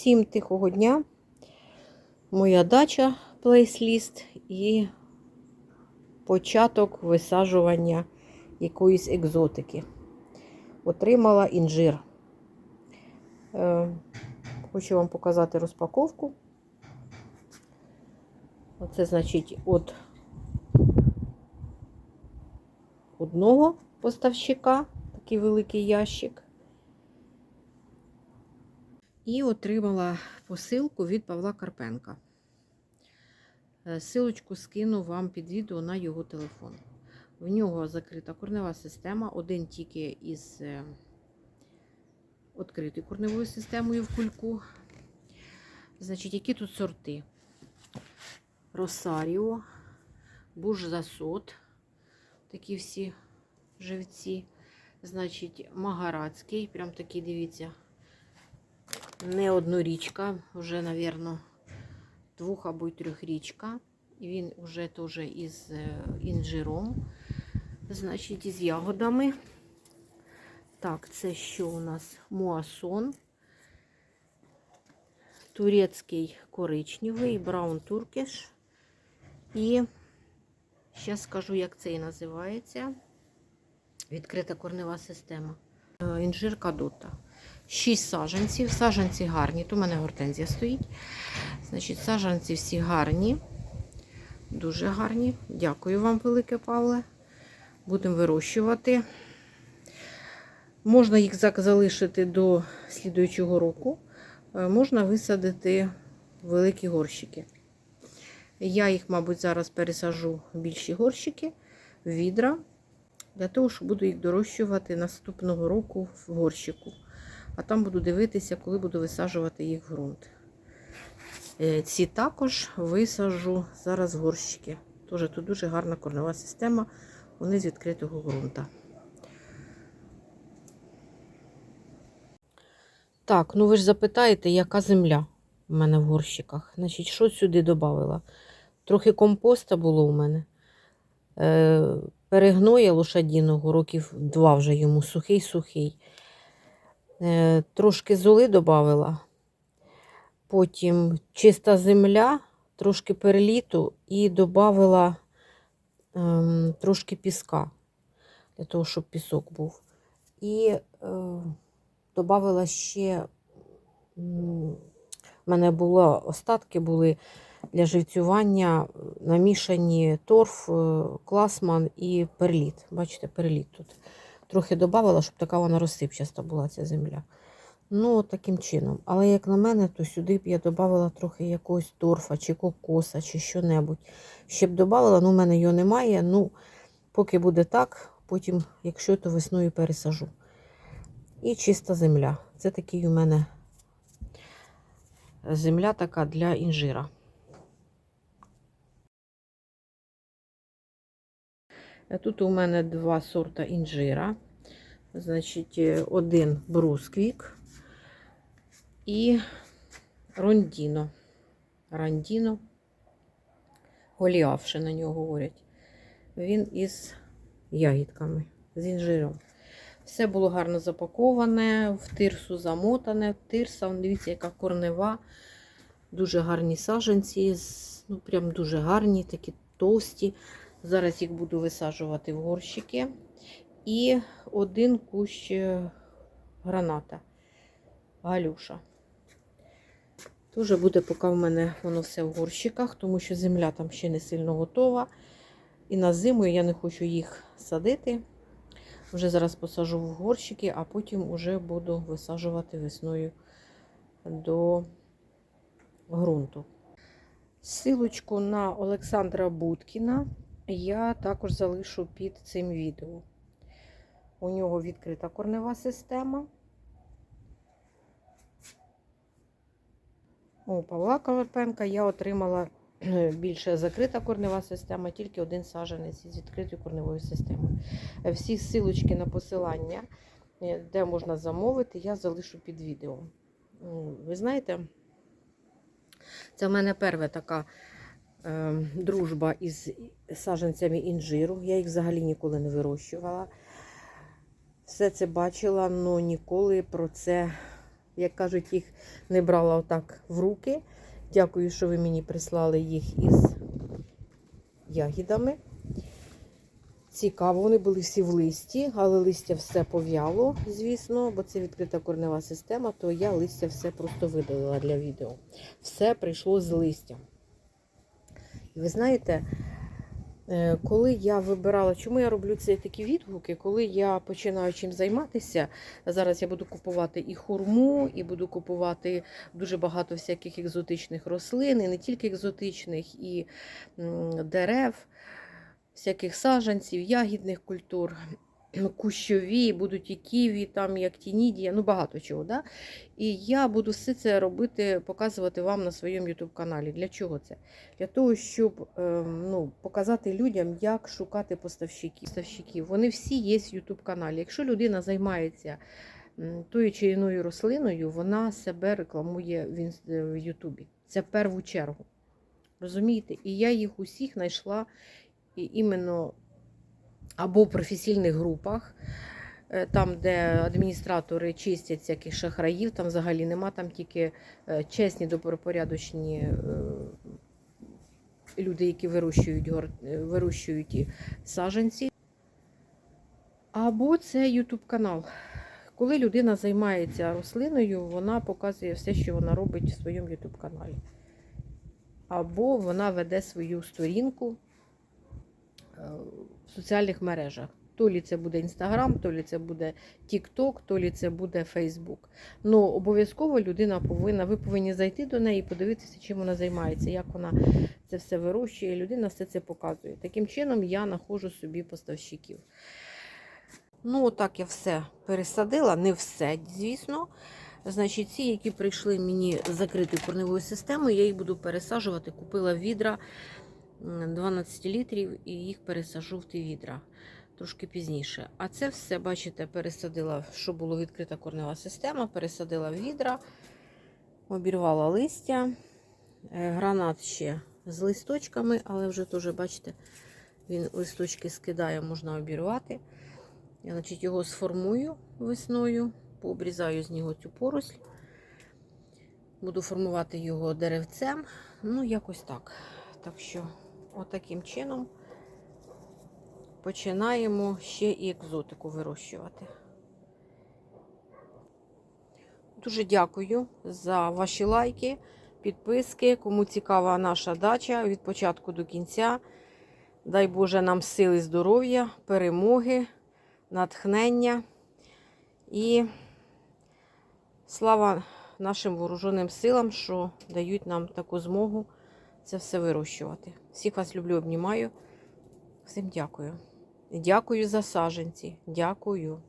Всім тихого дня. Моя дача плейсліст і початок висаджування якоїсь екзотики. Отримала інжир. Е, хочу вам показати розпаковку. Оце, значить, от одного поставщика, такий великий ящик. І отримала посилку від Павла Карпенка. Е, Силочку скину вам під відео на його телефон. В нього закрита корнева система, один тільки із е, відкритою корневою системою в кульку. Значить, які тут сорти? Росаріо, Буржзасот, такі всі живці. Значить, Магарадський, прям такий, дивіться, не однорічка, вже, мабуть, двох або й трьохрічка. І він вже теж із е, інжиром, значить, із ягодами. Так, це що у нас? Муасон. Турецький коричневий, браун туркіш. І зараз скажу, як цей називається. Відкрита корнева система. Е, Інжир кадота. 6 саджанців. Саджанці гарні. Тут у мене гортензія стоїть. Значить, саджанці всі гарні. Дуже гарні. Дякую вам, велике Павле. Будемо вирощувати. Можна їх залишити до слідуючого року. Е, Можна висадити великі горщики. Я їх, мабуть, зараз пересажу в більші горщики, в відра, для того, щоб буду їх дорощувати наступного року в горщику. А там буду дивитися, коли буду висаджувати їх в ґрунт. Е, Ці також висаджу зараз горщики. Тоже тут дуже гарна корнева система, вони з відкритого ґрунта. Так, ну ви ж запитаєте, яка земля у мене в горщиках. Значить, що сюди додавала? Трохи компоста було у мене. Е, перегноя лошадіного, років два вже йому сухий-сухий. Е, трошки золи додавала. Потім чиста земля, трошки переліту і додавала ем, трошки піска, для того, щоб пісок був. І е, додавала ще, в мене було, остатки були для живцювання намішані торф, е, класман і перліт. Бачите, перліт тут. Трохи додавала, щоб така вона розсипчаста була ця земля. Ну, таким чином. Але як на мене, то сюди б я додавала трохи якогось торфа, чи кокоса, чи що-небудь. Ще б додавала, ну в мене його немає. Ну, поки буде так, потім, якщо то весною пересажу. І чиста земля. Це такий у мене земля така для інжира. Тут у мене два сорта інжира. Значить, е, один брусквік і рондіно. Рандіно. Голіаф ще на нього говорять. Він із ягідками, з інжиром. Все було гарно запаковане, в тирсу замотане. Тирса, дивіться, яка корнева. Дуже гарні саженці, ну прям дуже гарні, такі товсті. Зараз їх буду висаджувати в горщики. І один кущ е, граната. Галюша. Тоже буде, поки в мене воно все в горщиках, тому що земля там ще не сильно готова. І на зиму я не хочу їх садити. Вже зараз посажу в горщики, а потім вже буду висаджувати весною до ґрунту. Силочку на Олександра Будкіна я також залишу під цим відео. У нього відкрита корнева система. У Павла Карпенка я отримала більше закрита корнева система, тільки один саджанець із відкритою корневою системою. Всі силочки на посилання, е, де можна замовити, я залишу під відео. Ви знаєте, це в мене перша така дружба із саджанцями інжиру. Я їх взагалі ніколи не вирощувала. Все це бачила, але ніколи про це як кажуть, їх не брала отак в руки. Дякую, що ви мені прислали їх із ягідами. Цікаво, вони були всі в листі, але листя все пов'яло, звісно, бо це відкрита корнева система, то я листя все просто видалила для відео. Все прийшло з листя. І ви знаєте, е, коли я вибирала, чому я роблю ці такі відгуки, коли я починаю чим займатися, зараз я буду купувати і хурму, і буду купувати дуже багато всяких екзотичних рослин, і не тільки екзотичних, і дерев, всяких саджанців, ягідних культур. Кущові, будуть і ківі, там як тінідія, ну багато чого. Да? І я буду все це робити, показувати вам на своєму YouTube каналі. Для чого це? Для того, щоб ем, ну, показати людям, як шукати поставщиків. поставщиків. Вони всі є в YouTube каналі. Якщо людина займається тою чи іною рослиною, вона себе рекламує в е, Ютубі. Це в першу чергу. Розумієте? І я їх усіх знайшла і іменно або професійних групах, е, там, де адміністратори чистять всяких шахраїв, там взагалі нема, там тільки е, чесні, добропорядочні е, люди, які вирощують, вирощують і саджанці. Або це YouTube канал. Коли людина займається рослиною, вона показує все, що вона робить в своєму YouTube каналі. Або вона веде свою сторінку в соціальних мережах. То лі це буде Інстаграм, то лі це буде Тікток, то лі це буде Фейсбук. Ну, обов'язково людина повинна, ви повинні зайти до неї і подивитися, чим вона займається, як вона це все вирощує. Людина все це показує. Таким чином я знаходжу собі поставщиків. Ну, отак я все пересадила, не все, звісно. Значить, ці, які прийшли мені з закритою корневою системою, я їх буду пересаджувати. Купила відра 12 літрів і їх пересажу в ті відра трошки пізніше. А це все, бачите, пересадила, що було відкрита корнева система, пересадила в відра, обірвала листя, Е, гранат ще з листочками, але вже теж, бачите, він листочки скидає, можна обірвати. Я значить, його сформую весною, пообрізаю з нього цю поросль. Буду формувати його деревцем. Ну, якось так. Так що, отаким чином починаємо ще і екзотику вирощувати. Дуже дякую за ваші лайки, підписки. Кому цікава наша дача від початку до кінця. Дай Боже нам сили, здоров'я, перемоги, натхнення і слава нашим вооруженим силам, що дають нам таку змогу це все вирощувати. Всіх вас люблю, обнімаю. Всім дякую. Дякую за саженці. Дякую.